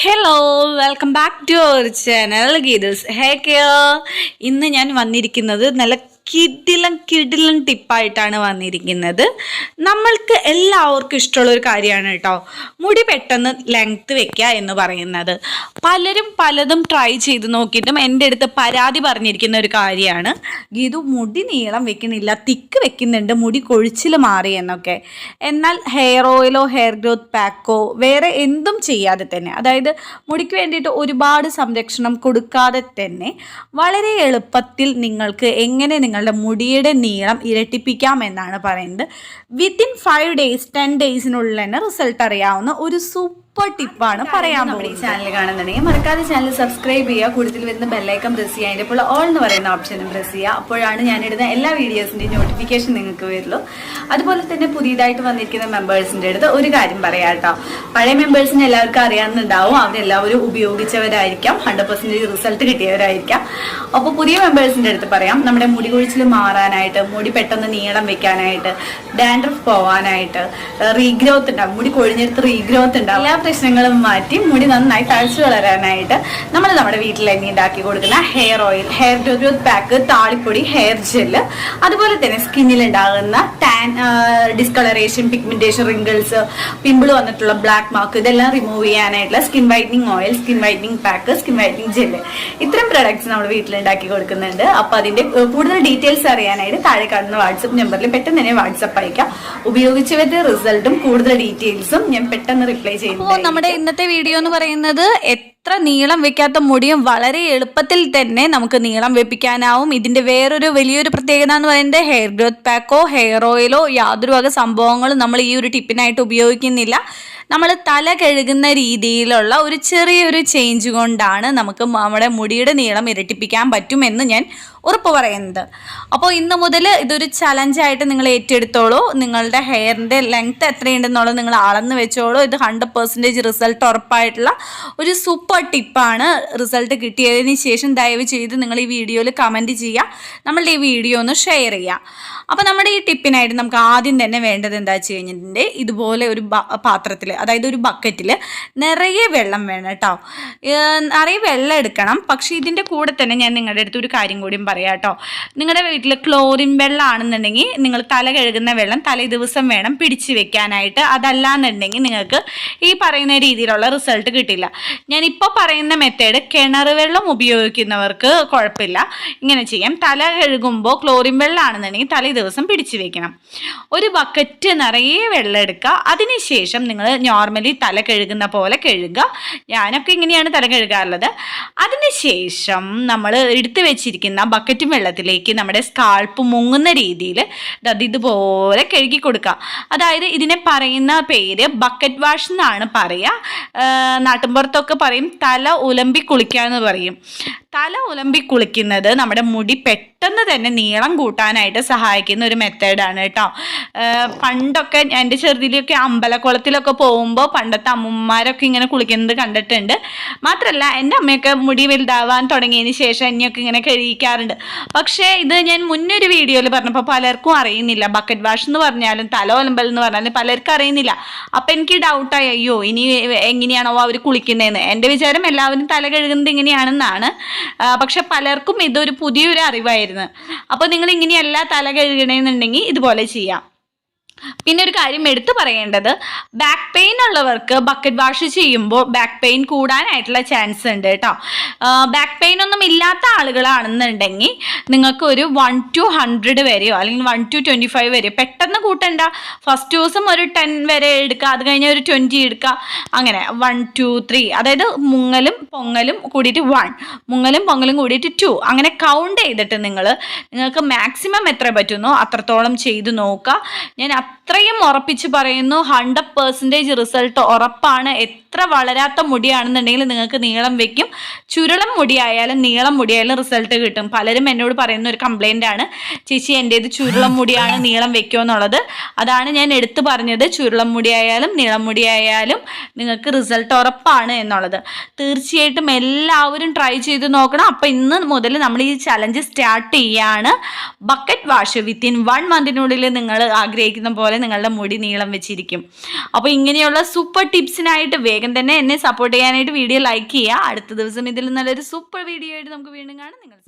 Hello welcome back to our channel Geetha's hair care ഇന്ന് ഞാൻ വന്നിരിക്കുന്നത് നല്ല കിടിലൻ കിടിലം ടിപ്പായിട്ടാണ് വന്നിരിക്കുന്നത്. നമ്മൾക്ക് എല്ലാവർക്കും ഇഷ്ടമുള്ള ഒരു കാര്യമാണ് കേട്ടോ. മുടി പെട്ടെന്ന് ലെങ്ത് വെക്കുക എന്ന് പറയുന്നത്. പലരും പലതും ട്രൈ ചെയ്ത് നോക്കിയിട്ടും എന്റെ അടുത്ത് പരാതി പറഞ്ഞിരിക്കുന്ന ഒരു കാര്യമാണ്. ഗീതു മുടി നീളം വെക്കുന്നില്ല തിക്ക് വെക്കുന്നുണ്ട് മുടി കൊഴിച്ചിൽ മാറി എന്നൊക്കെ. എന്നാൽ ഹെയർ ഓയിലോ ഹെയർ ഗ്രോത്ത് പാക്കോ വേറെ എന്തും ചെയ്യാതെ തന്നെ അതായത് മുടിക്ക് വേണ്ടിയിട്ട് ഒരുപാട് സംരക്ഷണം കൊടുക്കാതെ തന്നെ വളരെ എളുപ്പത്തിൽ നിങ്ങൾക്ക് എങ്ങനെ നിങ്ങളുടെ മുടിയുടെ നീളം ഇരട്ടിപ്പിക്കാം എന്നാണ് പറയുന്നത് വിത്തിൻ ഫൈവ് ഡേയ്സ് ടെൻ ഡേയ്സിനുള്ളിൽ തന്നെ റിസൾട്ട് അറിയാവുന്ന ഒരു സൂപ്പർ ടിപ്പാണ് പറയാൻ ഈ ചാനൽ കാണുന്നുണ്ടെങ്കിൽ മറക്കാതെ ചാനൽ സബ്സ്ക്രൈബ് ചെയ്യുക. കൂടുതൽ വരുന്ന ബെല്ലൈക്കൺ പ്രസ് ചെയ്യുക അതിന്റെ ഇപ്പോൾ ഓൾ എന്ന് പറയുന്ന ഓപ്ഷനും പ്രസ് ചെയ്യുക. അപ്പോഴാണ് ഞാൻ ഇടുന്ന എല്ലാ വീഡിയോസിന്റെയും നോട്ടിഫിക്കേഷൻ നിങ്ങൾക്ക് വരുള്ളൂ. അതുപോലെ തന്നെ പുതിയതായിട്ട് വന്നിരിക്കുന്ന മെമ്പേഴ്സിന്റെ അടുത്ത് ഒരു കാര്യം പറയാം കേട്ടോ. പഴയ മെമ്പേഴ്സിന് എല്ലാവർക്കും അറിയാവുന്നുണ്ടാവും അവരെല്ലാവരും ഉപയോഗിച്ചവരായിരിക്കാം. ഹൺഡ്രഡ് പെർസെന്റേജ് റിസൾട്ട് കിട്ടിയവരായിരിക്കാം. അപ്പോൾ പുതിയ മെമ്പേഴ്സിന്റെ അടുത്ത് പറയാം. നമ്മുടെ മുടി കൊഴിച്ചിൽ മാറാനായിട്ട് മുടി പെട്ടെന്ന് നീളം വെക്കാനായിട്ട് ഡാൻഡ്രഫ് പോവാനായിട്ട് റീഗ്രോത്ത് ഉണ്ടാവും. മുടി കൊഴിഞ്ഞെടുത്ത് റീഗ്രോത്ത് ഉണ്ടാവും. പ്രശ്നങ്ങളും മാറ്റി മുടി നന്നായി തഴച്ചു വളരാനായിട്ട് നമ്മൾ നമ്മുടെ വീട്ടിൽ തന്നെ ഉണ്ടാക്കി കൊടുക്കുന്ന hair oil hair growth pack താളിപ്പൊടി hair gel അതുപോലെ തന്നെ സ്കിന്നിൽ ഉണ്ടാകുന്ന tan discolouration pigmentation wrinkles pimple വന്നിട്ടുള്ള ബ്ലാക്ക് മാർക്ക് ഇതെല്ലാം റിമൂവ് ചെയ്യാനായിട്ടുള്ള skin whitening oil skin whitening pack skin whitening gel ഇത്തരം പ്രൊഡക്ട്സ് നമ്മൾ വീട്ടിൽ ഉണ്ടാക്കി കൊടുക്കുന്നുണ്ട്. അപ്പൊ അതിന്റെ കൂടുതൽ ഡീറ്റെയിൽസ് അറിയാനായിട്ട് താഴെ കാണുന്ന വാട്സപ്പ് നമ്പറിൽ പെട്ടെന്ന് തന്നെ വാട്സപ്പ് അയക്കാം. ഉപയോഗിച്ചവരുടെ റിസൾട്ടും കൂടുതൽ ഡീറ്റെയിൽസും ഞാൻ പെട്ടെന്ന് റിപ്ലൈ ചെയ്യുന്നു. നമ്മുടെ ഇന്നത്തെ വീഡിയോ എന്ന് പറയുന്നത് എത്ര നീളം വെക്കാത്ത മുടിയും വളരെ എളുപ്പത്തിൽ തന്നെ നമുക്ക് നീളം വെപ്പിക്കാനാവും. ഇതിന്റെ വേറൊരു വലിയൊരു പ്രത്യേകത എന്ന് പറയുന്നത് ഹെയർ ഗ്രോത്ത് പാക്കോ ഹെയർ ഓയിലോ യാതൊരു വക സംഭവങ്ങളും നമ്മൾ ഈ ഒരു ടിപ്പിനായിട്ട് ഉപയോഗിക്കുന്നില്ല. നമ്മൾ തല കഴുകുന്ന രീതിയിലുള്ള ഒരു ചെറിയൊരു ചേഞ്ച് കൊണ്ടാണ് നമുക്ക് നമ്മുടെ മുടിയുടെ നീളം ഇരട്ടിപ്പിക്കാൻ പറ്റുമെന്ന് ഞാൻ ഉറപ്പ് പറയുന്നത്. അപ്പോൾ ഇന്ന് മുതൽ ഇതൊരു ചലഞ്ചായിട്ട് നിങ്ങൾ ഏറ്റെടുത്തോളൂ. നിങ്ങളുടെ ഹെയറിന്റെ ലെങ്ത് എത്രയുണ്ടെന്നുള്ളത് നിങ്ങൾ അളന്ന് വെച്ചോളൂ. ഇത് ഹൺഡ്രഡ് പെർസെന്റേജ് റിസൾട്ട് ഉറപ്പായിട്ടുള്ള ഒരു സൂപ്പർ ടിപ്പാണ് റിസൾട്ട് കിട്ടിയതിന് ശേഷം ദയവ് ചെയ്ത് നിങ്ങൾ ഈ വീഡിയോയിൽ കമന്റ് ചെയ്യുക. നമ്മളുടെ ഈ വീഡിയോ ഒന്ന് ഷെയർ ചെയ്യുക. അപ്പോൾ നമ്മുടെ ഈ ടിപ്പിനായിട്ട് നമുക്ക് ആദ്യം തന്നെ വേണ്ടത് എന്താ വെച്ച് കഴിഞ്ഞിട്ടുണ്ടെങ്കിൽ ഇതുപോലെ ഒരു പാത്രത്തിൽ അതായത് ഒരു ബക്കറ്റിൽ നിറയെ വെള്ളം വേണം കേട്ടോ. നിറയെ വെള്ളം എടുക്കണം. പക്ഷേ ഇതിന്റെ കൂടെ തന്നെ ഞാൻ നിങ്ങളുടെ അടുത്ത് ഒരു കാര്യം കൂടിയും പറയാം കേട്ടോ. നിങ്ങളുടെ വീട്ടിൽ ക്ലോറിൻ വെള്ളം ആണെന്നുണ്ടെങ്കിൽ നിങ്ങൾ തല കഴുകുന്ന വെള്ളം തലേ ദിവസം വേണം പിടിച്ചു വെക്കാനായിട്ട്. അതല്ല എന്നുണ്ടെങ്കിൽ നിങ്ങൾക്ക് ഈ പറയുന്ന രീതിയിലുള്ള റിസൾട്ട് കിട്ടില്ല. ഞാൻ ഇപ്പോൾ പറയുന്ന മെത്തേഡ് കിണർ വെള്ളം ഉപയോഗിക്കുന്നവർക്ക് കുഴപ്പമില്ല. ഇങ്ങനെ ചെയ്യാം. തല കഴുകുമ്പോൾ ക്ലോറിൻ വെള്ളം ആണെന്നുണ്ടെങ്കിൽ തലേ ദിവസം പിടിച്ചു വെക്കണം. ഒരു ബക്കറ്റ് നിറയെ വെള്ളം എടുക്കുക. അതിനുശേഷം നിങ്ങൾ നോർമലി തല കഴുകുന്ന പോലെ കഴുകുക. ഞാനൊക്കെ ഇങ്ങനെയാണ് തല കഴുകാറുള്ളത്. അതിനുശേഷം നമ്മൾ എടുത്തു വെച്ചിരിക്കുന്ന ബക്കറ്റും വെള്ളത്തിലേക്ക് നമ്മുടെ സ്കാൾപ്പ് മുങ്ങുന്ന രീതിയിൽ അത് ഇതുപോലെ കഴുകി കൊടുക്കുക. അതായത് ഇതിനെ പറയുന്ന പേര് ബക്കറ്റ് വാഷ് എന്നാണ് പറയുക. നാട്ടിൻപുറത്തൊക്കെ പറയും തല ഉലമ്പി കുളിക്കുക എന്ന് പറയും. തല ഉലമ്പി കുളിക്കുന്നത് നമ്മുടെ മുടി പെട്ടെന്ന് തന്നെ നീളം കൂട്ടാനായിട്ട് സഹായിക്കുന്ന ഒരു മെത്തേഡാണ് കേട്ടോ പണ്ടൊക്കെ എന്റെ ചെറുതിലൊക്കെ അമ്പലക്കുളത്തിലൊക്കെ പോകുമ്പോൾ പണ്ടത്തെ അമ്മമാരൊക്കെ ഇങ്ങനെ കുളിക്കുന്നത് കണ്ടിട്ടുണ്ട്. മാത്രമല്ല എന്റെ അമ്മയൊക്കെ മുടി വലുതാവാൻ തുടങ്ങിയതിന് ശേഷം എന്നെയൊക്കെ ഇങ്ങനെ കഴിയിക്കാറുണ്ട്. പക്ഷേ ഇത് ഞാൻ മുന്നേ ഒരു വീഡിയോയിൽ പറഞ്ഞപ്പോൾ പലർക്കും അറിയുന്നില്ല. ബക്കറ്റ് വാഷ് എന്ന് പറഞ്ഞാലും തല ഒലമ്പൽ എന്ന് പറഞ്ഞാലും പലർക്കും അറിയുന്നില്ല. അപ്പം എനിക്ക് ഡൗട്ടായി അയ്യോ ഇനി എങ്ങനെയാണോ അവർ കുളിക്കുന്നതെന്ന് എന്റെ വിചാരം എല്ലാവരും തല കഴുകുന്നത് ഇങ്ങനെയാണെന്നാണ്. പക്ഷെ പലർക്കും ഇതൊരു പുതിയൊരു അറിവായിരുന്നു. അപ്പോൾ നിങ്ങൾ ഇങ്ങനെയല്ല തല കഴുകണമെന്നുണ്ടെങ്കിൽ ഇതുപോലെ ചെയ്യാം. പിന്നെ ഒരു കാര്യം എടുത്തു പറയേണ്ടത്. ബാക്ക് പെയിൻ ഉള്ളവർക്ക് ബക്കറ്റ് വാഷ് ചെയ്യുമ്പോൾ ബാക്ക് പെയിൻ കൂടാനായിട്ടുള്ള ചാൻസ് ഉണ്ട് കേട്ടോ. ബാക്ക് പെയിൻ ഒന്നും ഇല്ലാത്ത ആളുകളാണെന്നുണ്ടെങ്കിൽ നിങ്ങൾക്ക് ഒരു വൺ ടു ഹൺഡ്രഡ് വരെയോ അല്ലെങ്കിൽ വൺ ടു ട്വന്റി ഫൈവ് വരെയോ പെട്ടെന്ന് കൂട്ടണ്ട. ഫസ്റ്റ് ദിവസം ഒരു ടെൻ വരെ എടുക്കുക അത് കഴിഞ്ഞ് ഒരു ട്വന്റി എടുക്കുക. അങ്ങനെ വൺ ടു ത്രീ അതായത് മുങ്ങലും പൊങ്ങലും കൂടിയിട്ട് വൺ മുങ്ങലും പൊങ്ങലും കൂടിയിട്ട് ടു അങ്ങനെ കൗണ്ട് ചെയ്തിട്ട് നിങ്ങൾ നിങ്ങൾക്ക് മാക്സിമം എത്ര പറ്റുന്നോ അത്രത്തോളം ചെയ്ത് നോക്കുക. ഞാൻ അത്രയും ഉറപ്പിച്ച് പറയുന്നു ഹൺഡ്രഡ് പെർസെന്റേജ് റിസൾട്ട് ഉറപ്പാണ്. എത്ര വളരാത്ത മുടിയാണെന്നുണ്ടെങ്കിൽ നിങ്ങൾക്ക് നീളം വെക്കും. ചുരുളം മുടിയായാലും നീളം മുടിയായാലും റിസൾട്ട് കിട്ടും. പലരും എന്നോട് പറയുന്ന ഒരു കംപ്ലൈന്റ് ആണ്. ചേച്ചി എന്റേത് ചുരുളം മുടിയാണ് നീളം വെക്കുമോ എന്നുള്ളത്. അതാണ് ഞാൻ എടുത്തു പറഞ്ഞത്. ചുരുളം മുടിയായാലും നീളം മുടിയായാലും നിങ്ങൾക്ക് റിസൾട്ട് ഉറപ്പാണ് എന്നുള്ളത്. തീർച്ചയായിട്ടും എല്ലാവരും ട്രൈ ചെയ്ത് നോക്കണം. അപ്പോൾ ഇന്ന് മുതൽ നമ്മൾ ഈ ചലഞ്ച് സ്റ്റാർട്ട് ചെയ്യാണ്. ബക്കറ്റ് വാഷ് വിത്തിൻ വൺ മന്തിനുള്ളിൽ നിങ്ങൾ ആഗ്രഹിക്കുന്ന പോലെ നിങ്ങളുടെ മുടി നീളം വെച്ചിരിക്കും. അപ്പോൾ ഇങ്ങനെയുള്ള സൂപ്പർ ടിപ്സിനായിട്ട് വേഗം തന്നെ എന്നെ സപ്പോർട്ട് ചെയ്യാനായിട്ട് വീഡിയോ ലൈക്ക് ചെയ്യുക. അടുത്ത ദിവസം ഇതിൽ നല്ലൊരു സൂപ്പർ വീഡിയോ ആയിട്ട് നമുക്ക് വീണ്ടും കാണാം. നിങ്ങൾ